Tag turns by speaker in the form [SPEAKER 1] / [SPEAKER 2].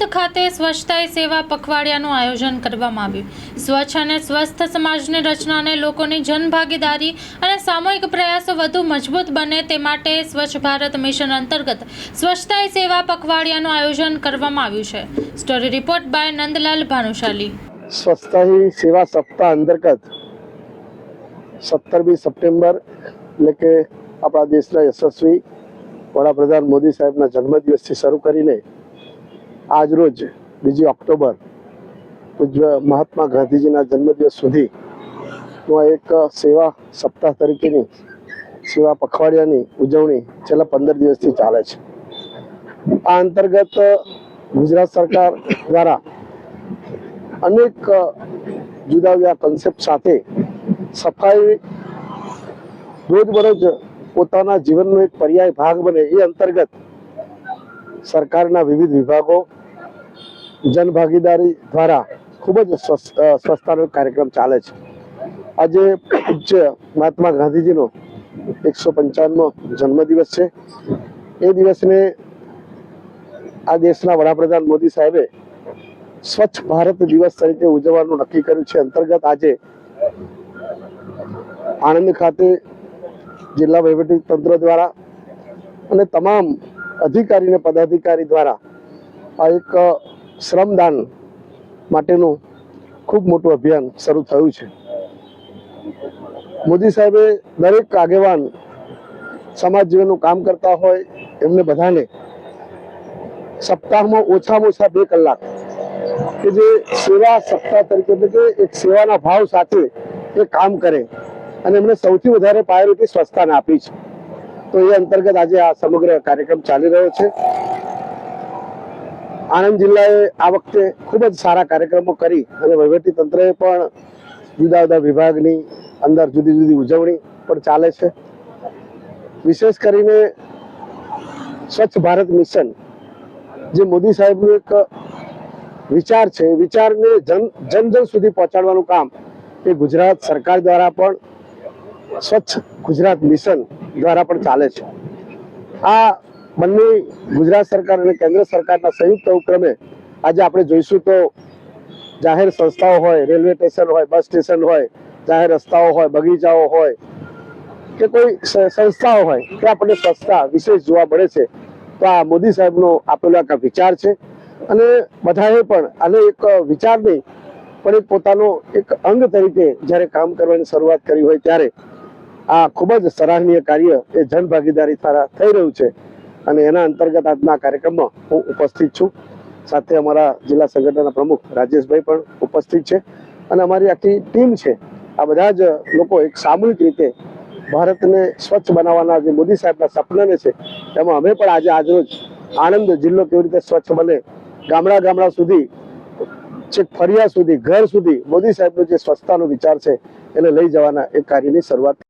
[SPEAKER 1] આણંદ ખાતે સ્વચ્છતા સેવા પખવાડિયાનું આયોજન કરવામાં આવ્યું. સ્વચ્છ અને સ્વસ્થ સમાજની રચનાને લોકોની જનભાગીદારી અને સામૂહિક પ્રયાસો વધુ મજબૂત બને તે માટે સ્વચ્છ ભારત મિશન અંતર્ગત સ્વચ્છતા સેવા પખવાડિયાનું આયોજન કરવામાં આવ્યું છે. Story report by Nandlal Bhanushali.
[SPEAKER 2] સ્વચ્છતા સેવા સપ્તાહ અંતર્ગત સત્તરમી સપ્ટેમ્બર એટલે કે આપણા દેશના યશસ્વી વડાપ્રધાન મોદી સાહેબના જન્મદિવસથી શરૂ કરીને આજરોજ, બીજી ઓક્ટોબર મહાત્મા ગાંધીજીના જન્મદિવસ સુધી નો એક સેવા સપ્તાહ તરીકેની સેવા પખવાડિયાની ઉજવણી છેલ્લા પંદર દિવસથી ચાલે છે. આ અંતર્ગત ગુજરાત સરકાર દ્વારા અનેક જુદા જુદા કન્સેપ્ટ સાથે સફાઈ રોજબરોજ પોતાના જીવનનો એક પર્યાય ભાગ બને એ અંતર્ગત સરકારના વિવિધ વિભાગો જનભાગીદારી દ્વારા ખૂબ જ સ્વચ્છતાનો કાર્યક્રમ ચાલે છે. આજે પૂજ્ય મહાત્મા ગાંધીજીનો એકસો પંચાવનમો જન્મદિવસ છે. એ દિવસને આ દેશના વડાપ્રધાન મોદી સાહેબે સ્વચ્છ ભારત દિવસ તરીકે ઉજવવાનું નક્કી કર્યું છે. અંતર્ગત આજે આણંદ ખાતે જિલ્લા વહીવટી તંત્ર દ્વારા અને તમામ અધિકારી અને પદાધિકારી દ્વારા આ એક શ્રમદાન માટેનું ખૂબ મોટું અભિયાન શરૂ થયું છે. મોદી સાહેબે દરેક આગેવાન સમાજ જીવનનું કામ કરતા હોય એમને બધાને સપ્તાહમાં ઓછામાં ઓછા બે કલાક કે જે સેવા સપ્તાહ તરીકે એટલે કે એક સેવાના ભાવ સાથે એ કામ કરે અને એમને સૌથી વધારે પ્રાયોરિટી સ્વચ્છતાને આપી છે. તો એ અંતર્ગત આજે આ સમગ્ર કાર્યક્રમ ચાલી રહ્યો છે. આણંદ જિલ્લાએ આ વખતે ખૂબ જ સારા કાર્યક્રમો કરી અને તંત્રએ પણ જુદા જુદા વિભાગની અંદર જુદી જુદી ઉજવણી પણ ચાલે છે. વિશેષ કરીને સ્વચ્છ ભારત મિશન, જે મોદી સાહેબનું એક વિચાર છે. વિચારને જન જન જન સુધી પહોંચાડવાનું કામ એ ગુજરાત સરકાર દ્વારા પણ સ્વચ્છ ગુજરાત મિશન દ્વારા પણ ચાલે છે. આ બંને ગુજરાત સરકાર અને કેન્દ્ર સરકારના સંયુક્ત ઉપક્રમે આજે આપણે જોઈશું તો જાહેર સંસ્થાઓ હોય, રેલવે સ્ટેશન હોય, બસ સ્ટેશન હોય, જાહેર રસ્તાઓ હોય, બગીચાઓ હોય કે કોઈ સંસ્થાઓ હોય ત્યાં આપણને સ્વચ્છતા વિશેષ જોવા મળે છે, તો આ મોદી સાહેબનો આપેલો એક વિચાર છે. અને બધાએ પણ આને એક વિચાર નહીં, પણ એક પોતાનો એક અંગ તરીકે જ્યારે કામ કરવાની શરૂઆત કરી હોય ત્યારે આ ખૂબ જ સરાહનીય કાર્ય એ જનભાગીદારી દ્વારા થઈ રહ્યું છે. અને એના અંતર્ગત આજના કાર્યક્રમમાં હું ઉપસ્થિત છું. સાથે અમારા જિલ્લા સંગઠનના પ્રમુખ રાજેશભાઈ પણ ઉપસ્થિત છે અને અમારી આખી ટીમ છે. આ બધા જ લોકો એક સામૂહિક રીતે ભારતને સ્વચ્છ બનાવવાના જે મોદી સાહેબના સપનાને છે, એમાં અમે પણ આજે આજરોજ આણંદ જિલ્લો કેવી રીતે સ્વચ્છ બને, ગામડા ગામડા સુધી, છેક ફરિયા સુધી, ઘર સુધી મોદી સાહેબનો જે સ્વચ્છતાનો વિચાર છે, એને લઈ જવાના એક કાર્યની શરૂઆત